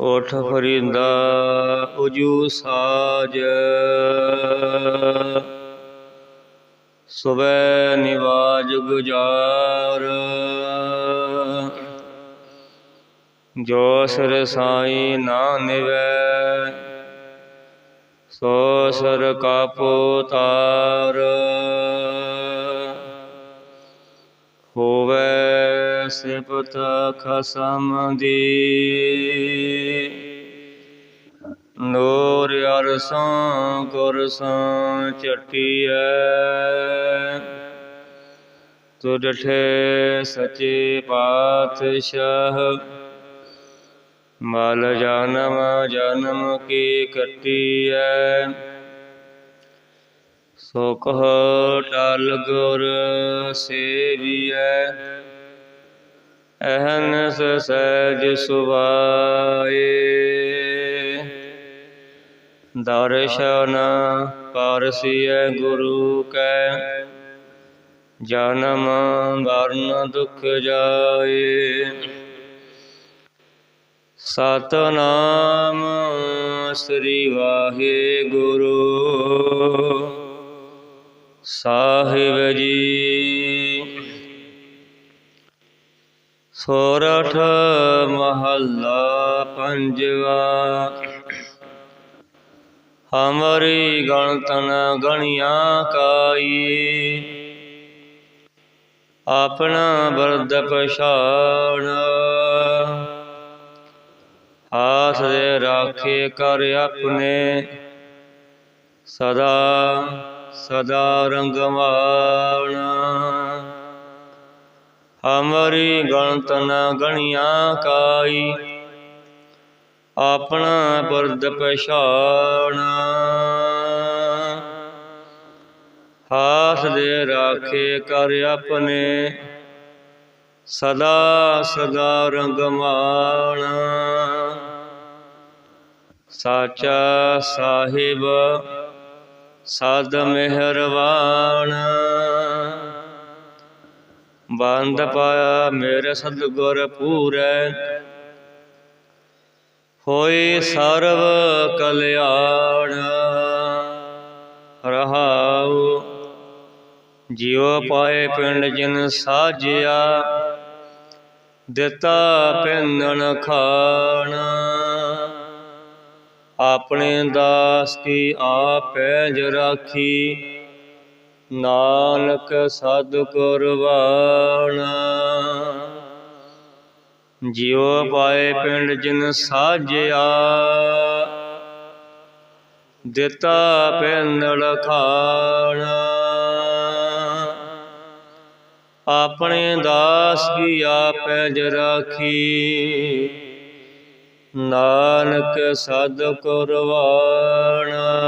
ਉਠ ਫਰੀਦਾ ਉਜੂ ਸਾਜ। ਸੁਬੈ ਨਿਵਾਜ ਗੁਜਾਰ। ਜੋ ਸਰ ਸਾਈ ਨਾ ਨਿਵੈ, ਸੋ ਸਰ ਕਾਪੋ ਤਾਰ। ਹੋਵੇ ਸਿਫਤ ਖਸਮ ਦੀ ਨੂਰ ਅਰਸਾਂ ਕੁਰਸਾਂ ਚਟੀਐ ਤੂ ਡਠੇ ਸਚੇ ਪਾਤਸ਼ਾਹ, ਮਲ ਜਨਮ ਜਨਮ ਕੀ ਕੱਟੀਐ। ਸੋ ਕਹ ਟਲ ਗੁਰ ਸੇਵੀਐ। ਅਹਨਸ ਸਹਿਜ ਸੁਭਾਏ। ਦਰਸ਼ਨ ਪਰਸਿਐ ਗੁਰੂ ਕੈ, ਜਨਮ ਵਰਨ ਦੁਖ ਜਾਏ। ਸਤਨਾਮ ਸ੍ਰੀ ਵਾਹਿਗੁਰੂ। ਸਾਹਿਬ ਜੀ ਸੋਰਠ ਮਹੱਲਾ ਪੰਜਵਾ। ਹਮਰੀ ਗਣਤਨ ਗਣਿਆ ਕਾਈ। ਆਪਣਾ ਬਰਦ ਪਛਾਣ। ਹਾਥ ਦੇ ਰਾਖੇ ਕਰ ਆਪਣੇ। ਸਦਾ ਸਦਾ ਰੰਗਵਾਣ ਹਮਰੀ ਗਣਤ ਨ ਗਣਿਆ ਕਾਈ। ਆਪਣਾ ਬਰਦ ਪਛਾਣ। ਹਾਥ ਦੇ ਰਾਖੇ ਕਰ ਆਪਣੇ। ਸਦਾ ਸਦਾ ਰੰਗਮਾਣ ਸਾਚਾ ਸਾਹਿਬ, ਸਦ ਮਿਹਰਬਾਨ ਬੰਦ ਪਾਇਆ, ਮੇਰੇ ਸਤਿਗੁਰ ਪੂਰੈ। ਹੋਏ ਸਰਵ ਕਲਿਆਣ, ਰਹਾਉ। ਜਿਉ ਪਾਏ ਪਿੰਡ ਜਿਨ ਸਾਜਿਆ, ਦਿੱਤਾ ਪਿੰਨਣ ਖਾਣਾ। ਆਪਣੇ ਦਾਸ ਕੀ ਆਪੈ ਜ ਰਾਖੀ ਨਾਨਕ ਸਦ ਕੁਰਬਾਨਾ ਜਿਉ ਪਾਏ ਪਿੰਡ ਜਿਨ ਸਾਜਿਆ, ਦਿੱਤਾ ਪਿੰਦੜ ਖਾਣਾ। ਆਪਣੇ ਦਾਸ ਕੀ ਆਪੈ ਜ ਰਾਖੀ। ਨਾਨਕ ਸਦ ਕੁਰਬਾਨਾ